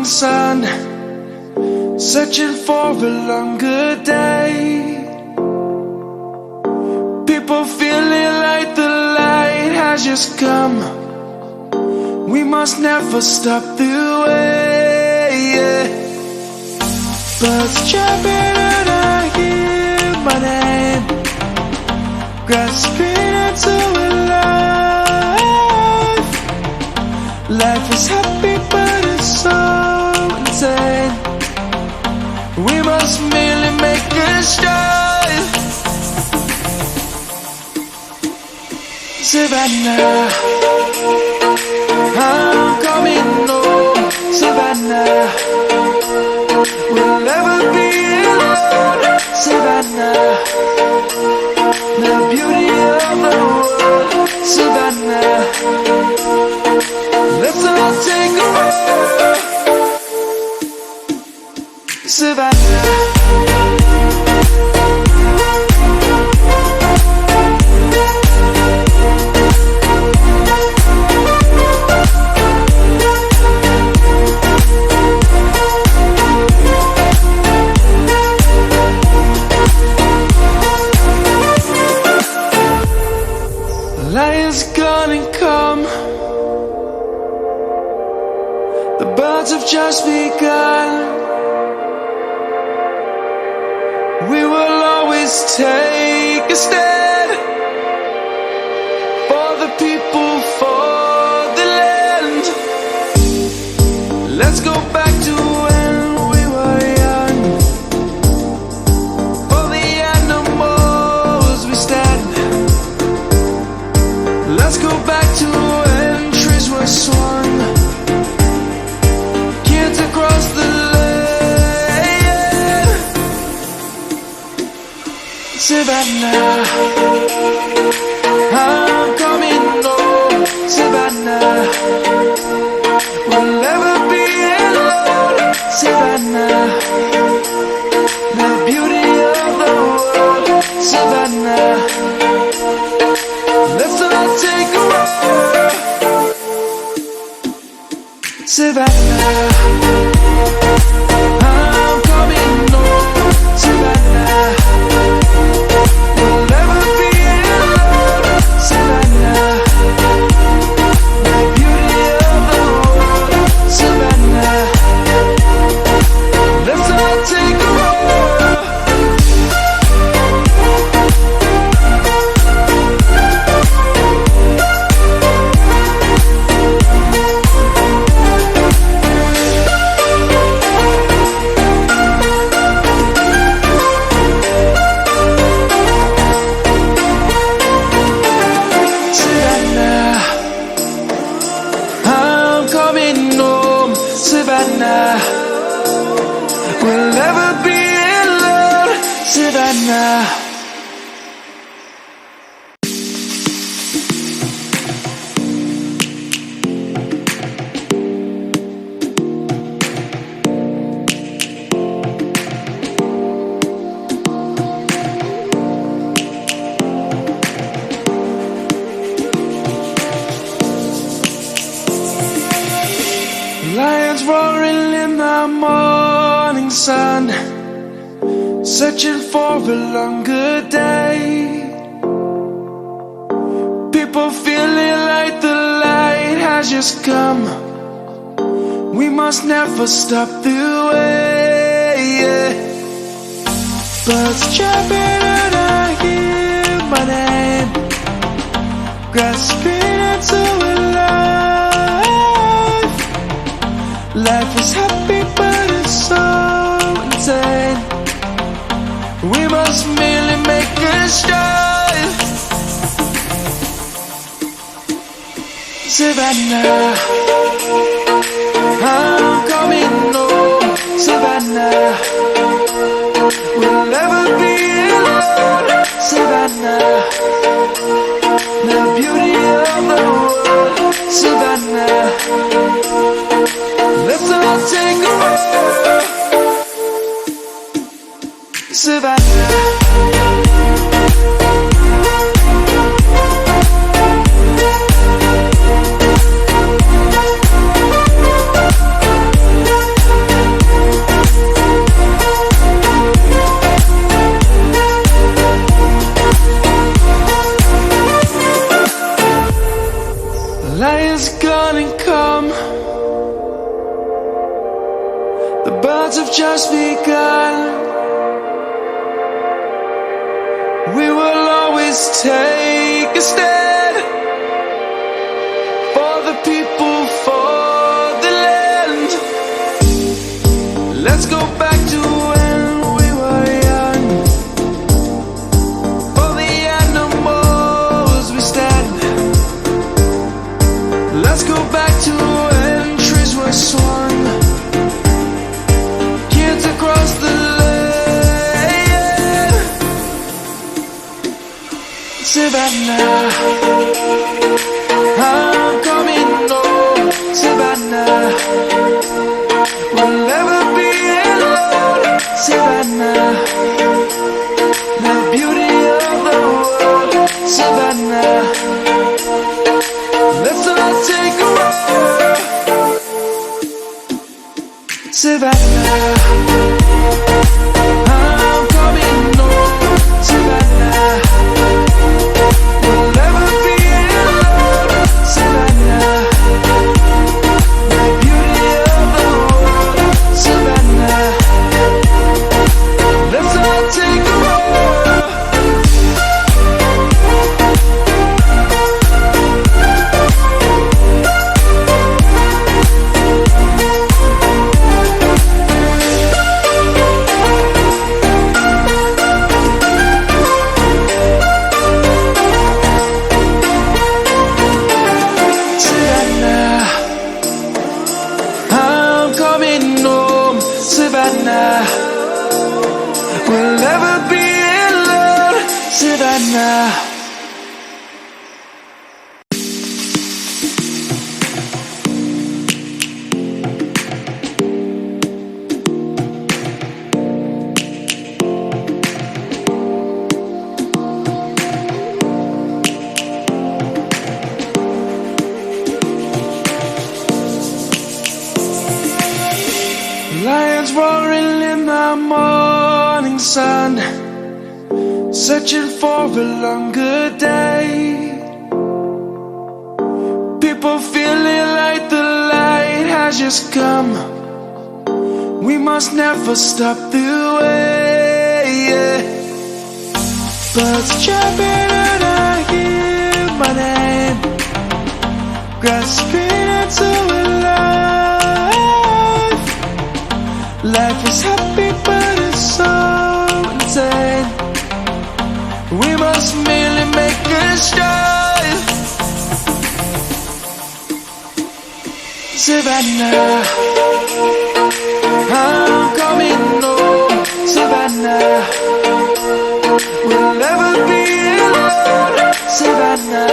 morning sun, searching for a longer day. People feeling like the light has just come. We must never stop the way. Yeah. Birds chirping and I hear my name, grasping Start. Savannah, I'm coming home. Savannah, we'll never be alone. Savannah, the beauty of the world. Savannah, Lion's gonna come. The birds have just begun. Always take a stand Savannah, I'm coming home. We'll never be alone. The beauty of the world. Let's all take a walk. Savannah. Lions roaring in the morning sun, searching for a longer day. People feeling like the light has just come. We must never stop the way. Yeah. Birds chirping and I hear my name, grasping into a life. Life is happy, We must merely make a start. Savannah, I'm Light gonna come. The birds have just begun. Stand for the people, for the land. Let's go back to when we were young. For the animals we stand. Let's Savannah. I'm Lions roaring in the morning sun, searching for a longer day. People feeling like the light has just come. We must never stop the way. Yeah. Birds chirping and I hear my name, grasping We must merely make a start. Savannah, I'm coming home. Savannah, we'll never be alone. Savannah,